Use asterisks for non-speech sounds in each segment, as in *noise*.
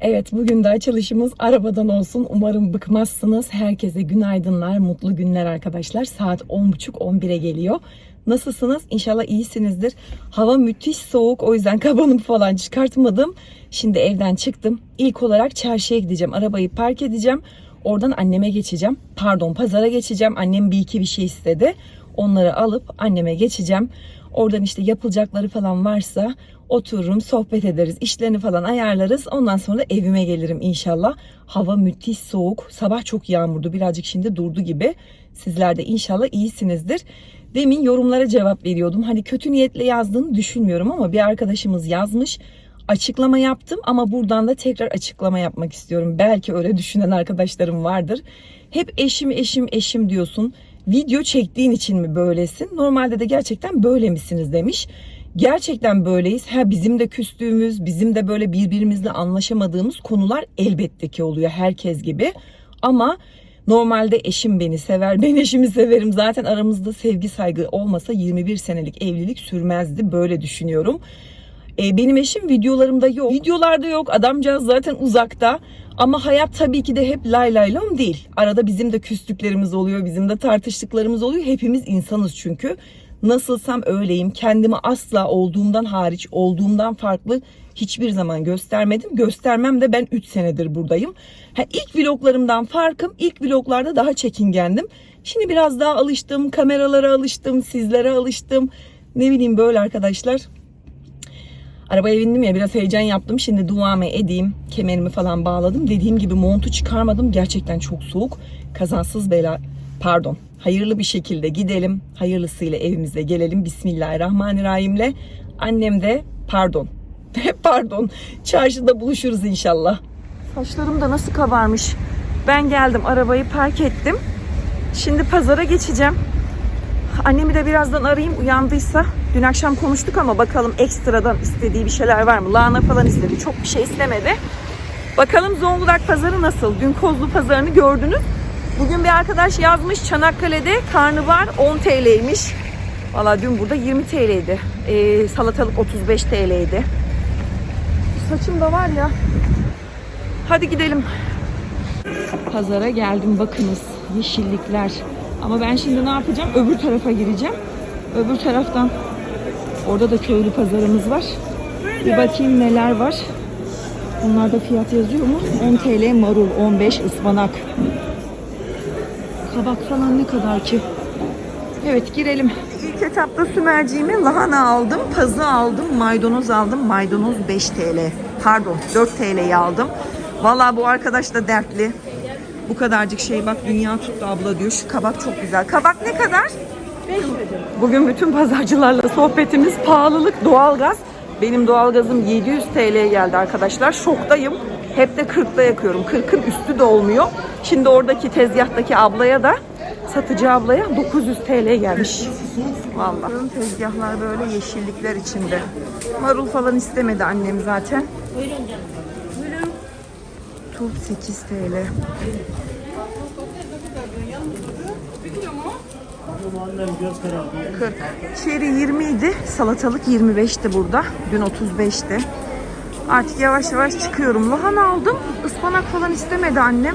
Evet bugün de açılışımız arabadan olsun. Umarım bıkmazsınız. Herkese günaydınlar, mutlu günler arkadaşlar. Saat 10.30-11'e geliyor. Nasılsınız? İnşallah iyisinizdir. Hava müthiş soğuk o yüzden *laughs* kabanımı falan çıkartmadım. Şimdi evden çıktım. İlk olarak çarşıya gideceğim. Arabayı park edeceğim. Oradan anneme geçeceğim. Pardon pazara geçeceğim. Annem bir iki bir şey istedi. Onları alıp anneme geçeceğim. Oradan işte yapılacakları falan varsa otururum, sohbet ederiz, işlerini falan ayarlarız. Ondan sonra evime gelirim inşallah. Hava müthiş soğuk. Sabah çok yağmurdu. Birazcık şimdi durdu gibi. Sizler de inşallah iyisinizdir. Demin yorumlara cevap veriyordum. Hani kötü niyetle yazdığını düşünmüyorum ama bir arkadaşımız yazmış. Açıklama yaptım ama buradan da tekrar açıklama yapmak istiyorum. Belki öyle düşünen arkadaşlarım vardır. Hep eşim eşim eşim diyorsun. Video çektiğin için mi böylesin? Normalde de gerçekten böyle misiniz demiş. Gerçekten böyleyiz. Ha bizim de küstüğümüz, bizim de böyle birbirimizle anlaşamadığımız konular elbette ki oluyor herkes gibi. Ama normalde eşim beni sever, ben eşimi severim. Zaten aramızda sevgi saygı olmasa 21 senelik evlilik sürmezdi. Böyle düşünüyorum. E, benim eşim videolarımda yok. Videolarda yok. Adamcağız zaten uzakta. Ama hayat tabii ki de hep lay lay lom değil. Arada bizim de küslüklerimiz oluyor. Bizim de tartıştıklarımız oluyor. Hepimiz insanız çünkü. Nasılsam öyleyim. Kendimi asla olduğumdan hariç, olduğumdan farklı hiçbir zaman göstermedim. Göstermem de ben 3 senedir buradayım. Ha, ilk vloglarımdan farkım ilk vloglarda daha çekingendim. Şimdi biraz daha alıştım. Kameralara alıştım. Sizlere alıştım. Ne bileyim böyle arkadaşlar. Arabaya bindim ya biraz heyecan yaptım. Şimdi duamı edeyim. Kemerimi falan bağladım. Dediğim gibi montu çıkarmadım. Gerçekten çok soğuk. Kazansız bela pardon hayırlı bir şekilde gidelim. Hayırlısıyla evimize gelelim. Bismillahirrahmanirrahimle. Annem de pardon. *laughs* pardon. Çarşıda buluşuruz inşallah. Saçlarım da nasıl kabarmış. Ben geldim arabayı park ettim. Şimdi pazara geçeceğim. Annemi de birazdan arayayım uyandıysa. Dün akşam konuştuk ama bakalım ekstradan istediği bir şeyler var mı? Lahana falan istedi. Çok bir şey istemedi. Bakalım Zonguldak pazarı nasıl? Dün Kozlu pazarını gördünüz. Bugün bir arkadaş yazmış Çanakkale'de karnıvar 10 TL'ymiş. Valla dün burada 20 TL'ydi. Ee, salatalık 35 TL'ydi. Saçım da var ya. Hadi gidelim. Pazara geldim bakınız. Yeşillikler. Ama ben şimdi ne yapacağım? Öbür tarafa gireceğim. Öbür taraftan orada da köylü pazarımız var. Bir bakayım neler var. Bunlarda fiyat yazıyor mu? 10 TL marul, 15 ıspanak. Kabak falan ne kadar ki? Evet girelim. İlk etapta sümerciğimi lahana aldım, pazı aldım, maydanoz aldım. Maydanoz 5 TL. Pardon 4 TL'ye aldım. Valla bu arkadaş da dertli. Bu kadarcık şey bak dünya tuttu abla diyor. Şu kabak çok güzel. Kabak ne kadar? Bugün bütün pazarcılarla sohbetimiz pahalılık, doğalgaz. Benim doğalgazım 700 TL'ye geldi arkadaşlar. Şoktayım. Hep de 40'da yakıyorum. 40'ın üstü de olmuyor. Şimdi oradaki tezgahtaki ablaya da satıcı ablaya 900 TL gelmiş. Vallahi. Tezgahlar böyle yeşillikler içinde. Marul falan istemedi annem zaten. Turp 8 TL. Annem göz kararı. 40. Çeri 20 idi. Salatalık 25'ti burada. Dün 35'ti. Artık yavaş yavaş çıkıyorum. Lahana aldım. Ispanak falan istemedi annem.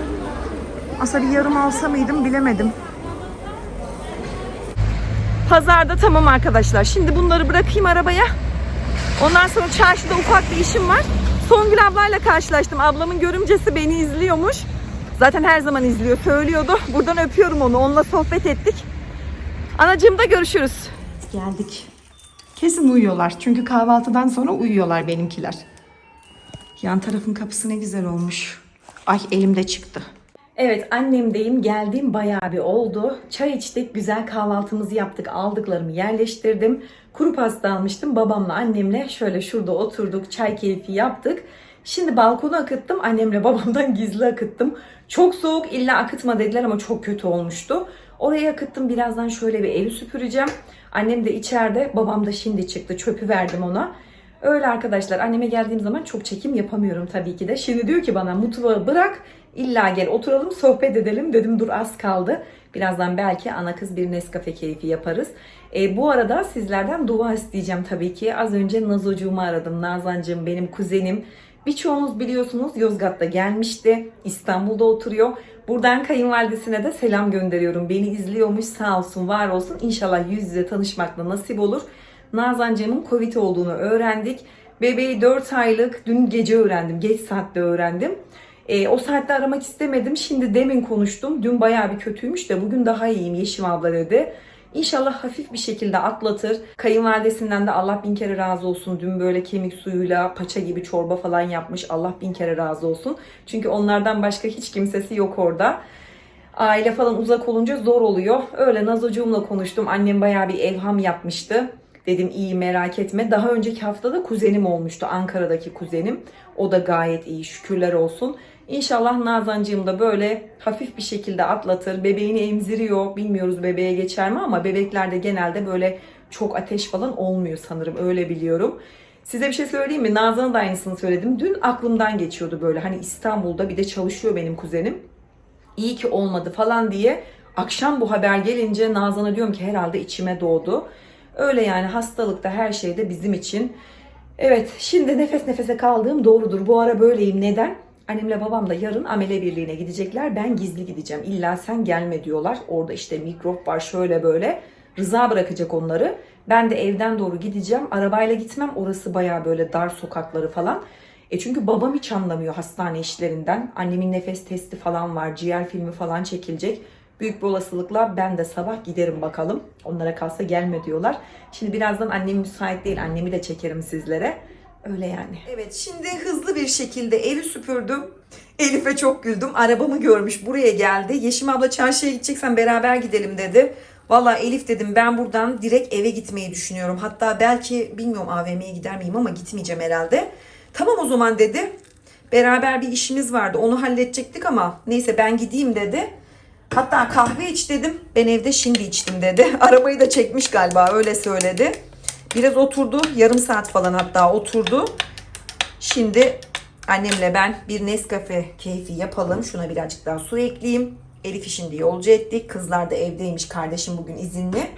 Aslında bir yarım alsa mıydım bilemedim. Pazarda tamam arkadaşlar. Şimdi bunları bırakayım arabaya. Ondan sonra çarşıda ufak bir işim var. Songül ablayla karşılaştım. Ablamın görümcesi beni izliyormuş. Zaten her zaman izliyor, söylüyordu. Buradan öpüyorum onu. Onunla sohbet ettik. Anacığımda görüşürüz. Geldik. Kesin uyuyorlar. Çünkü kahvaltıdan sonra uyuyorlar benimkiler. Yan tarafın kapısı ne güzel olmuş. Ay elimde çıktı. Evet annemdeyim. Geldiğim bayağı bir oldu. Çay içtik. Güzel kahvaltımızı yaptık. Aldıklarımı yerleştirdim. Kuru pasta almıştım. Babamla annemle şöyle şurada oturduk. Çay keyfi yaptık. Şimdi balkona akıttım. Annemle babamdan *laughs* gizli akıttım. Çok soğuk illa akıtma dediler ama çok kötü olmuştu. Oraya akıttım. Birazdan şöyle bir evi süpüreceğim. Annem de içeride. Babam da şimdi çıktı. Çöpü verdim ona. Öyle arkadaşlar anneme geldiğim zaman çok çekim yapamıyorum tabii ki de. Şimdi diyor ki bana mutfağı bırak illa gel oturalım sohbet edelim dedim dur az kaldı. Birazdan belki ana kız bir Nescafe keyfi yaparız. E, bu arada sizlerden dua isteyeceğim tabii ki. Az önce Nazocuğumu aradım. Nazancığım benim kuzenim. Birçoğunuz biliyorsunuz Yozgat'ta gelmişti. İstanbul'da oturuyor. Buradan kayınvalidesine de selam gönderiyorum. Beni izliyormuş sağ olsun var olsun. İnşallah yüz yüze tanışmakla nasip olur. Nazancığımın Covid olduğunu öğrendik. Bebeği 4 aylık dün gece öğrendim. Geç saatte öğrendim. E, o saatte aramak istemedim. Şimdi demin konuştum. Dün bayağı bir kötüymüş de bugün daha iyiyim Yeşim abla dedi. İnşallah hafif bir şekilde atlatır. Kayınvalidesinden de Allah bin kere razı olsun. Dün böyle kemik suyuyla paça gibi çorba falan yapmış. Allah bin kere razı olsun. Çünkü onlardan başka hiç kimsesi yok orada. Aile falan uzak olunca zor oluyor. Öyle Nazocuğumla konuştum. Annem bayağı bir evham yapmıştı. Dedim iyi merak etme. Daha önceki haftada kuzenim olmuştu. Ankara'daki kuzenim. O da gayet iyi şükürler olsun. İnşallah Nazancığım da böyle hafif bir şekilde atlatır. Bebeğini emziriyor. Bilmiyoruz bebeğe geçer mi ama bebeklerde genelde böyle çok ateş falan olmuyor sanırım. Öyle biliyorum. Size bir şey söyleyeyim mi? Nazan'a da aynısını söyledim. Dün aklımdan geçiyordu böyle. Hani İstanbul'da bir de çalışıyor benim kuzenim iyi ki olmadı falan diye akşam bu haber gelince Nazan'a diyorum ki herhalde içime doğdu. Öyle yani hastalıkta her şeyde bizim için. Evet şimdi nefes nefese kaldığım doğrudur. Bu ara böyleyim. Neden? Annemle babam da yarın amele birliğine gidecekler. Ben gizli gideceğim. İlla sen gelme diyorlar. Orada işte mikrop var şöyle böyle. Rıza bırakacak onları. Ben de evden doğru gideceğim. Arabayla gitmem. Orası baya böyle dar sokakları falan. E çünkü babam hiç anlamıyor hastane işlerinden. Annemin nefes testi falan var. Ciğer filmi falan çekilecek. Büyük bir olasılıkla ben de sabah giderim bakalım. Onlara kalsa gelme diyorlar. Şimdi birazdan annem müsait değil. Annemi de çekerim sizlere. Öyle yani. Evet şimdi hızlı bir şekilde evi süpürdüm. Elif'e çok güldüm. Arabamı görmüş buraya geldi. Yeşim abla çarşıya gideceksen beraber gidelim dedi. Valla Elif dedim ben buradan direkt eve gitmeyi düşünüyorum. Hatta belki bilmiyorum AVM'ye gider miyim ama gitmeyeceğim herhalde. Tamam o zaman dedi. Beraber bir işimiz vardı. Onu halledecektik ama neyse ben gideyim dedi. Hatta kahve iç dedim. Ben evde şimdi içtim dedi. *laughs* Arabayı da çekmiş galiba öyle söyledi. Biraz oturdu. Yarım saat falan hatta oturdu. Şimdi annemle ben bir Nescafe keyfi yapalım. Şuna birazcık daha su ekleyeyim. Elif'i şimdi yolcu ettik. Kızlar da evdeymiş. Kardeşim bugün izinli.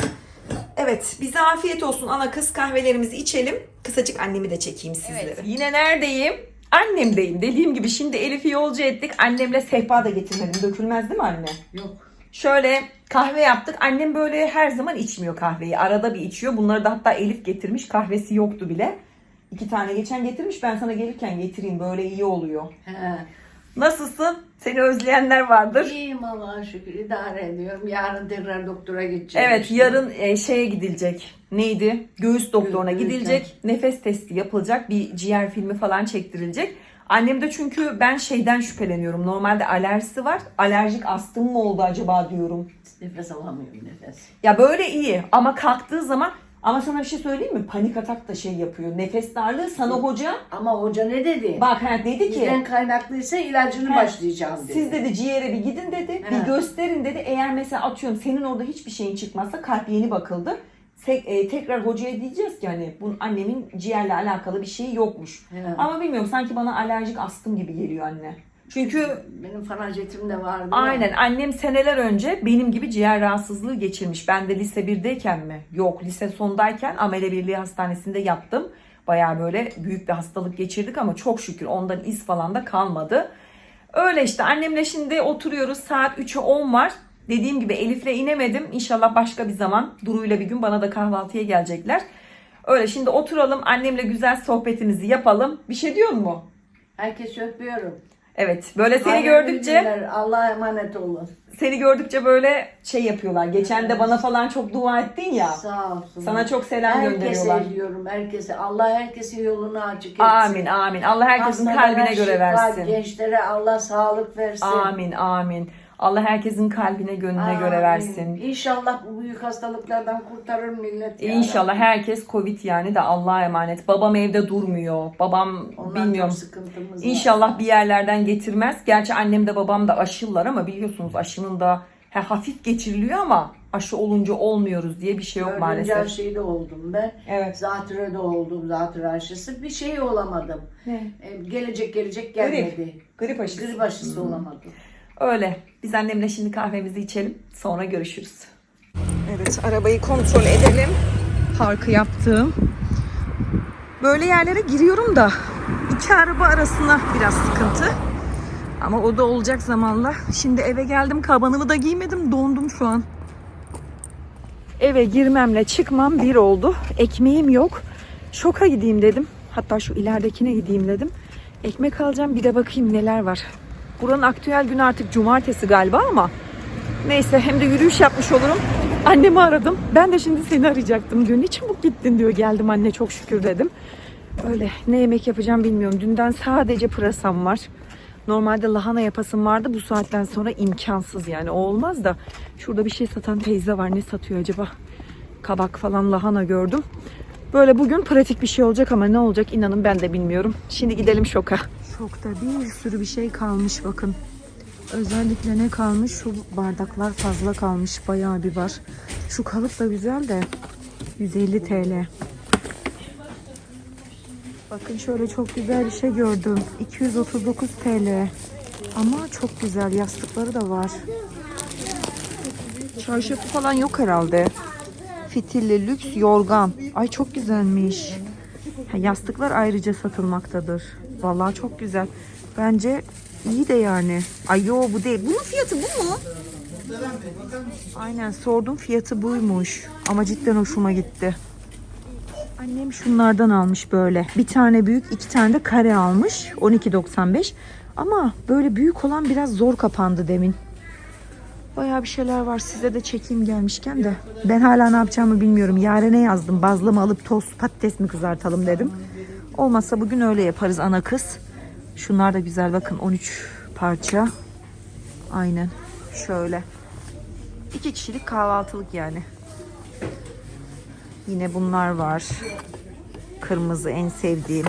Evet bize afiyet olsun ana kız kahvelerimizi içelim. Kısacık annemi de çekeyim sizlere. Yine neredeyim? Annemdeyim. Dediğim gibi şimdi Elif'i yolcu ettik. Annemle sehpa da getirmedim. Dökülmez değil mi anne? Yok. Şöyle kahve yaptık. Annem böyle her zaman içmiyor kahveyi. Arada bir içiyor. Bunları da hatta Elif getirmiş. Kahvesi yoktu bile. İki tane geçen getirmiş. Ben sana gelirken getireyim. Böyle iyi oluyor. He. Nasılsın? Seni özleyenler vardır. İyiyim Allah'a şükür idare ediyorum. Yarın tekrar doktora gideceğim. Evet işte. yarın e, şeye gidilecek. Neydi? Göğüs doktoruna Göğüs, gidilecek. Nefes testi yapılacak. Bir ciğer filmi falan çektirilecek. Annem de çünkü ben şeyden şüpheleniyorum. Normalde alerjisi var. Alerjik astım mı oldu acaba diyorum. Nefes alamıyorum nefes. Ya böyle iyi ama kalktığı zaman ama sana bir şey söyleyeyim mi? Panik atak da şey yapıyor. Nefes darlığı sana hoca Ama hoca ne dedi? bak ha dedi ki Bizden kaynaklıysa ilacını He, başlayacağım dedi. siz dedi ciğere bir gidin dedi. He. Bir gösterin dedi. Eğer mesela atıyorum senin orada hiçbir şeyin çıkmazsa kalp yeni bakıldı. Tek- e, tekrar hocaya diyeceğiz ki hani bunun annemin ciğerle alakalı bir şeyi yokmuş. He. Ama bilmiyorum sanki bana alerjik astım gibi geliyor anne. Çünkü Benim fanacetim de vardı. ya. Aynen annem seneler önce benim gibi ciğer rahatsızlığı geçirmiş. Ben de lise 1'deyken mi? Yok lise sondayken Amele Birliği Hastanesi'nde yattım. Baya böyle büyük bir hastalık geçirdik ama çok şükür ondan iz falan da kalmadı. Öyle işte annemle şimdi oturuyoruz saat 3'e 10 var. Dediğim gibi Elif'le inemedim. İnşallah başka bir zaman Duru'yla bir gün bana da kahvaltıya gelecekler. Öyle şimdi oturalım annemle güzel sohbetimizi yapalım. Bir şey diyor mu? Herkesi öpüyorum. Evet böyle seni Hayırlı gördükçe günler, Allah'a emanet olun. seni gördükçe böyle şey yapıyorlar. Geçen de bana falan çok dua ettin ya. Sağ olsun. Sana çok selam Herkese gönderiyorlar. ediyorum. Herkese. Allah herkesin yolunu açık etsin. Amin amin. Allah herkesin Hastalara kalbine göre şifa, versin. Gençlere Allah sağlık versin. Amin amin. Allah herkesin kalbine gönlüne Amin. göre versin. İnşallah bu büyük hastalıklardan kurtarır millet. ya İnşallah herkes Covid yani de Allah'a emanet. Babam evde durmuyor. Babam Ondan bilmiyorum. sıkıntımız var. İnşallah bir yerlerden getirmez. Gerçi annem de babam da aşılar ama biliyorsunuz aşının da he, hafif geçiriliyor ama aşı olunca olmuyoruz diye bir şey yok Dördüncü maalesef. aşıyı da oldum ben. Evet. Zatürre oldum, zatürre aşısı. Bir şey olamadım. Ne? Ee, gelecek gelecek gelmedi. Grip aşısı. Grip aşısı olamadım. Öyle. Biz annemle şimdi kahvemizi içelim. Sonra görüşürüz. Evet arabayı kontrol edelim. Parkı yaptım. Böyle yerlere giriyorum da iki araba arasında biraz sıkıntı. Ama o da olacak zamanla. Şimdi eve geldim. Kabanımı da giymedim. Dondum şu an. Eve girmemle çıkmam bir oldu. Ekmeğim yok. Şoka gideyim dedim. Hatta şu ileridekine gideyim dedim. Ekmek alacağım bir de bakayım neler var. Buranın aktüel günü artık cumartesi galiba ama neyse hem de yürüyüş yapmış olurum. Annemi aradım. Ben de şimdi seni arayacaktım diyor. Ne çabuk gittin diyor. Geldim anne çok şükür dedim. Öyle ne yemek yapacağım bilmiyorum. Dünden sadece pırasam var. Normalde lahana yapasım vardı. Bu saatten sonra imkansız yani. O olmaz da. Şurada bir şey satan teyze var. Ne satıyor acaba? Kabak falan lahana gördüm. Böyle bugün pratik bir şey olacak ama ne olacak inanın ben de bilmiyorum. Şimdi gidelim şoka. Şokta bir sürü bir şey kalmış bakın. Özellikle ne kalmış? Şu bardaklar fazla kalmış. Bayağı bir var. Şu kalıp da güzel de 150 TL. Bakın şöyle çok güzel bir şey gördüm. 239 TL. Ama çok güzel yastıkları da var. Çarşafı falan yok herhalde. Fitilli lüks yorgan. Ay çok güzelmiş. Yastıklar ayrıca satılmaktadır. Vallahi çok güzel. Bence iyi de yani. Ay yo bu değil. Bunun fiyatı bu mu? Aynen sordum fiyatı buymuş. Ama cidden hoşuma gitti. Annem şunlardan almış böyle. Bir tane büyük, iki tane de kare almış. 12.95. Ama böyle büyük olan biraz zor kapandı demin. Bayağı bir şeyler var. Size de çekeyim gelmişken de. Ben hala ne yapacağımı bilmiyorum. Yarene yazdım. Bazlama alıp tost patates mi kızartalım dedim. Olmazsa bugün öyle yaparız ana kız. Şunlar da güzel bakın 13 parça. Aynen şöyle. İki kişilik kahvaltılık yani. Yine bunlar var. Kırmızı en sevdiğim.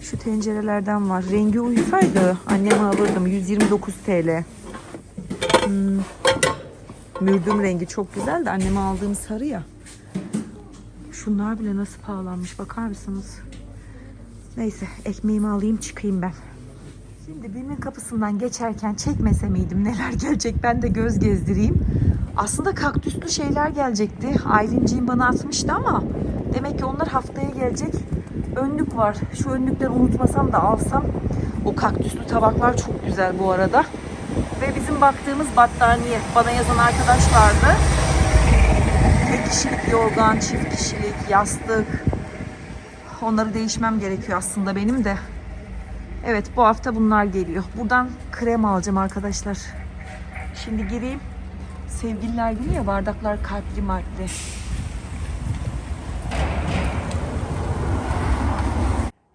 Şu tencerelerden var. Rengi uysaydı anneme alırdım. 129 TL. Hmm. Mürdüm rengi çok güzel de anneme aldığım sarı ya. Şunlar bile nasıl pahalanmış bakar mısınız? Neyse ekmeğimi alayım çıkayım ben. Şimdi birinin kapısından geçerken çekmese miydim neler gelecek ben de göz gezdireyim. Aslında kaktüslü şeyler gelecekti. Aylinciğim bana atmıştı ama demek ki onlar haftaya gelecek. Önlük var. Şu önlükleri unutmasam da alsam. O kaktüslü tabaklar çok güzel bu arada. Ve bizim baktığımız battaniye. Bana yazan arkadaş vardı. Tek kişilik yorgan, çift kişilik, yastık. Onları değişmem gerekiyor aslında benim de. Evet bu hafta bunlar geliyor. Buradan krem alacağım arkadaşlar. Şimdi gireyim. Sevgililer günü ya bardaklar kalpli markli.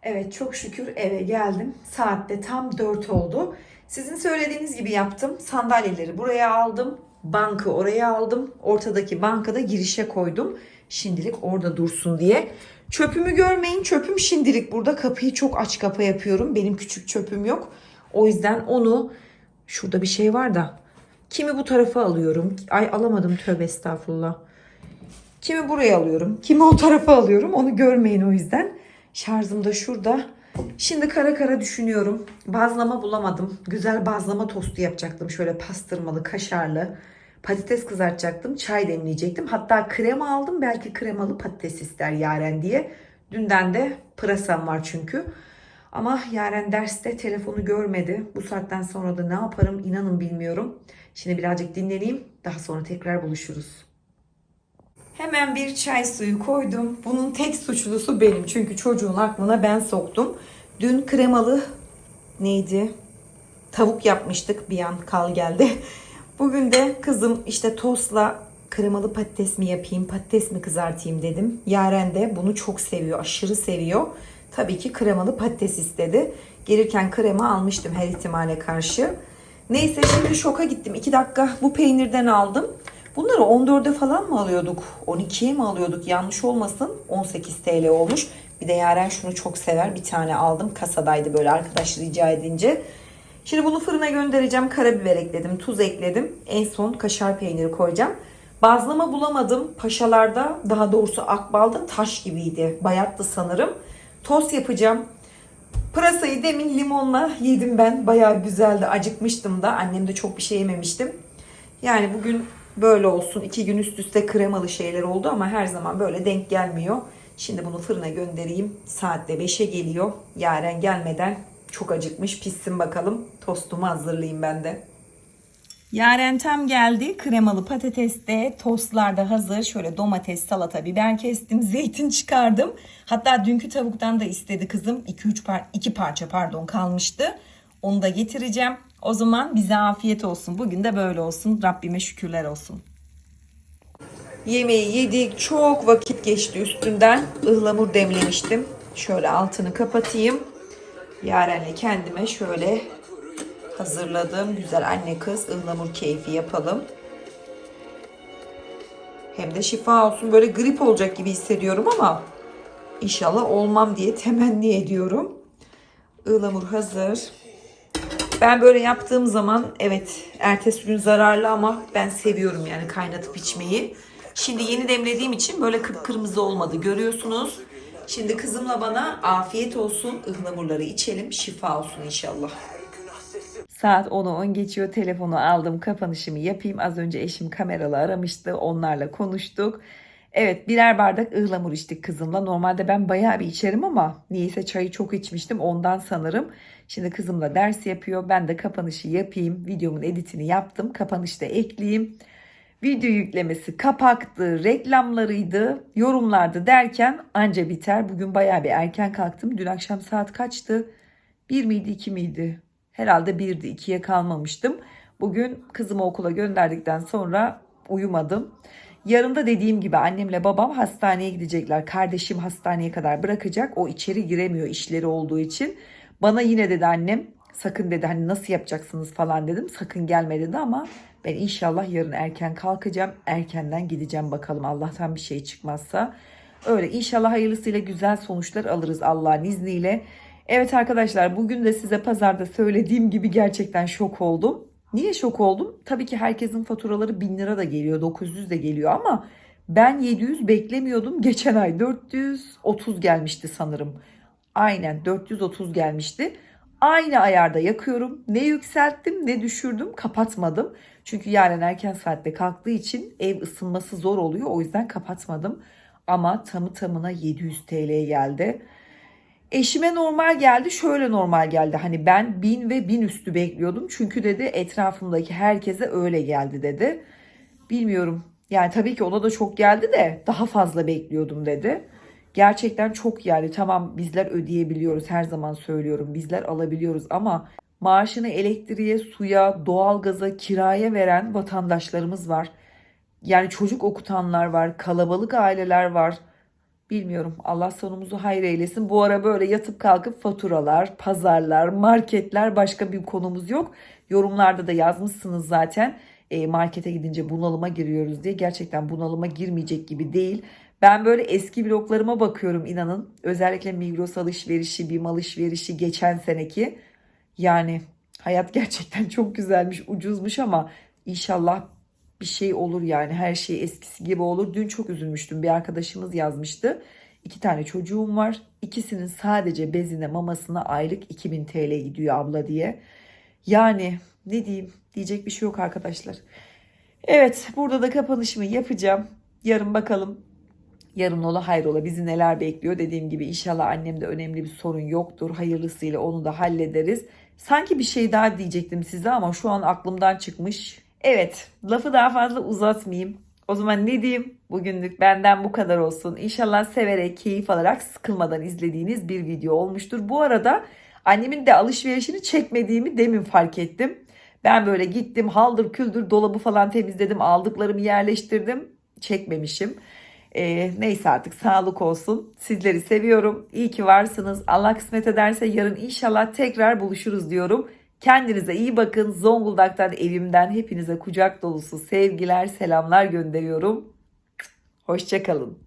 Evet çok şükür eve geldim. Saatte tam 4 oldu. Sizin söylediğiniz gibi yaptım. Sandalyeleri buraya aldım. Bankı oraya aldım. Ortadaki bankada girişe koydum. Şimdilik orada dursun diye. Çöpümü görmeyin. Çöpüm şimdilik burada. Kapıyı çok aç kapa yapıyorum. Benim küçük çöpüm yok. O yüzden onu şurada bir şey var da kimi bu tarafa alıyorum. Ay alamadım tövbe estağfurullah. Kimi buraya alıyorum. Kimi o tarafa alıyorum. Onu görmeyin o yüzden. Şarjım da şurada. Şimdi kara kara düşünüyorum. Bazlama bulamadım. Güzel bazlama tostu yapacaktım. Şöyle pastırmalı, kaşarlı. Patates kızartacaktım. Çay demleyecektim. Hatta krema aldım. Belki kremalı patates ister Yaren diye. Dünden de pırasam var çünkü. Ama Yaren derste telefonu görmedi. Bu saatten sonra da ne yaparım inanın bilmiyorum. Şimdi birazcık dinleneyim. Daha sonra tekrar buluşuruz. Hemen bir çay suyu koydum. Bunun tek suçlusu benim. Çünkü çocuğun aklına ben soktum. Dün kremalı neydi? Tavuk yapmıştık. Bir an kal geldi. *laughs* Bugün de kızım işte tostla kremalı patates mi yapayım, patates mi kızartayım dedim. Yaren de bunu çok seviyor, aşırı seviyor. Tabii ki kremalı patates istedi. Gelirken krema almıştım her ihtimale karşı. Neyse şimdi şoka gittim. 2 dakika bu peynirden aldım. Bunları 14'e falan mı alıyorduk? 12'ye mi alıyorduk? Yanlış olmasın. 18 TL olmuş. Bir de Yaren şunu çok sever. Bir tane aldım. Kasadaydı böyle arkadaş rica edince. Şimdi bunu fırına göndereceğim. Karabiber ekledim. Tuz ekledim. En son kaşar peyniri koyacağım. Bazlama bulamadım. Paşalarda daha doğrusu Akbal'da taş gibiydi. Bayattı sanırım. Tost yapacağım. Pırasayı demin limonla yedim ben. Bayağı güzeldi. Acıkmıştım da. Annem de çok bir şey yememiştim. Yani bugün böyle olsun. İki gün üst üste kremalı şeyler oldu ama her zaman böyle denk gelmiyor. Şimdi bunu fırına göndereyim. Saatte 5'e geliyor. Yaren gelmeden çok acıkmış. Pişsin bakalım. Tostumu hazırlayayım ben de. Yaren tam geldi. Kremalı patates de tostlar da hazır. Şöyle domates, salata, biber kestim. *laughs* Zeytin çıkardım. Hatta dünkü tavuktan da istedi kızım. 2-3 par 2 parça pardon kalmıştı. Onu da getireceğim. O zaman bize afiyet olsun. Bugün de böyle olsun. Rabbime şükürler olsun. Yemeği yedik. Çok vakit geçti üstünden. Ihlamur demlemiştim. Şöyle altını kapatayım. Yaren'le kendime şöyle hazırladığım güzel anne kız ıhlamur keyfi yapalım. Hem de şifa olsun. Böyle grip olacak gibi hissediyorum ama inşallah olmam diye temenni ediyorum. Ihlamur hazır. Ben böyle yaptığım zaman evet ertesi gün zararlı ama ben seviyorum yani kaynatıp içmeyi. Şimdi yeni demlediğim için böyle kıpkırmızı olmadı görüyorsunuz. Şimdi kızımla bana afiyet olsun ıhlamurları içelim şifa olsun inşallah. Saat 10'u 10 geçiyor. Telefonu aldım. Kapanışımı yapayım. Az önce eşim kameralı aramıştı. Onlarla konuştuk. Evet birer bardak ıhlamur içtik kızımla. Normalde ben bayağı bir içerim ama niyeyse çayı çok içmiştim. Ondan sanırım. Şimdi kızımla ders yapıyor. Ben de kapanışı yapayım. Videomun editini yaptım. Kapanışta ekleyeyim. Video yüklemesi kapaktı, reklamlarıydı, yorumlardı derken anca biter. Bugün bayağı bir erken kalktım. Dün akşam saat kaçtı? 1 miydi 2 miydi? Herhalde 1'di 2'ye kalmamıştım. Bugün kızımı okula gönderdikten sonra uyumadım. Yarın da dediğim gibi annemle babam hastaneye gidecekler. Kardeşim hastaneye kadar bırakacak. O içeri giremiyor işleri olduğu için. Bana yine dedi annem sakın dedi hani nasıl yapacaksınız falan dedim. Sakın gelme dedi ama ben inşallah yarın erken kalkacağım. Erkenden gideceğim bakalım Allah'tan bir şey çıkmazsa. Öyle inşallah hayırlısıyla güzel sonuçlar alırız Allah'ın izniyle. Evet arkadaşlar bugün de size pazarda söylediğim gibi gerçekten şok oldum. Niye şok oldum? Tabii ki herkesin faturaları 1000 lira da geliyor, 900 de geliyor ama ben 700 beklemiyordum. Geçen ay 430 gelmişti sanırım. Aynen 430 gelmişti. Aynı ayarda yakıyorum. Ne yükselttim ne düşürdüm kapatmadım. Çünkü yarın erken saatte kalktığı için ev ısınması zor oluyor. O yüzden kapatmadım. Ama tamı tamına 700 TL geldi. Eşime normal geldi. Şöyle normal geldi. Hani ben 1000 ve 1000 üstü bekliyordum. Çünkü dedi etrafımdaki herkese öyle geldi dedi. Bilmiyorum. Yani tabii ki ona da çok geldi de daha fazla bekliyordum dedi. Gerçekten çok yani tamam bizler ödeyebiliyoruz her zaman söylüyorum. Bizler alabiliyoruz ama maaşını elektriğe, suya, doğalgaza, kiraya veren vatandaşlarımız var. Yani çocuk okutanlar var, kalabalık aileler var. Bilmiyorum. Allah sonumuzu hayır eylesin. Bu ara böyle yatıp kalkıp faturalar, pazarlar, marketler başka bir konumuz yok. Yorumlarda da yazmışsınız zaten. E, markete gidince bunalıma giriyoruz diye. Gerçekten bunalıma girmeyecek gibi değil. Ben böyle eski bloklarıma bakıyorum inanın. Özellikle Migros alışverişi, BİM alışverişi geçen seneki. Yani hayat *laughs* gerçekten çok güzelmiş, ucuzmuş ama inşallah bir şey olur yani her şey eskisi gibi olur. Dün çok üzülmüştüm. Bir arkadaşımız yazmıştı. İki tane çocuğum var. İkisinin sadece bezine mamasına aylık 2000 TL gidiyor abla diye. Yani ne diyeyim diyecek bir şey yok arkadaşlar. Evet burada da kapanışımı yapacağım. Yarın bakalım yarın ola hayrola bizi neler bekliyor. Dediğim gibi inşallah annemde önemli bir sorun yoktur. Hayırlısıyla onu da hallederiz. Sanki bir şey daha diyecektim size ama şu an aklımdan çıkmış. Evet, lafı daha fazla uzatmayayım. O zaman ne diyeyim? Bugünlük benden bu kadar olsun. İnşallah severek, keyif alarak, sıkılmadan izlediğiniz bir video olmuştur. Bu arada annemin de alışverişini çekmediğimi demin fark ettim. Ben böyle gittim haldır küldür dolabı falan temizledim. Aldıklarımı yerleştirdim. Çekmemişim. Ee, neyse artık sağlık olsun. Sizleri seviyorum. İyi ki varsınız. Allah kısmet ederse yarın inşallah tekrar buluşuruz diyorum. Kendinize iyi bakın. Zonguldak'tan evimden hepinize kucak dolusu sevgiler, selamlar gönderiyorum. Hoşçakalın.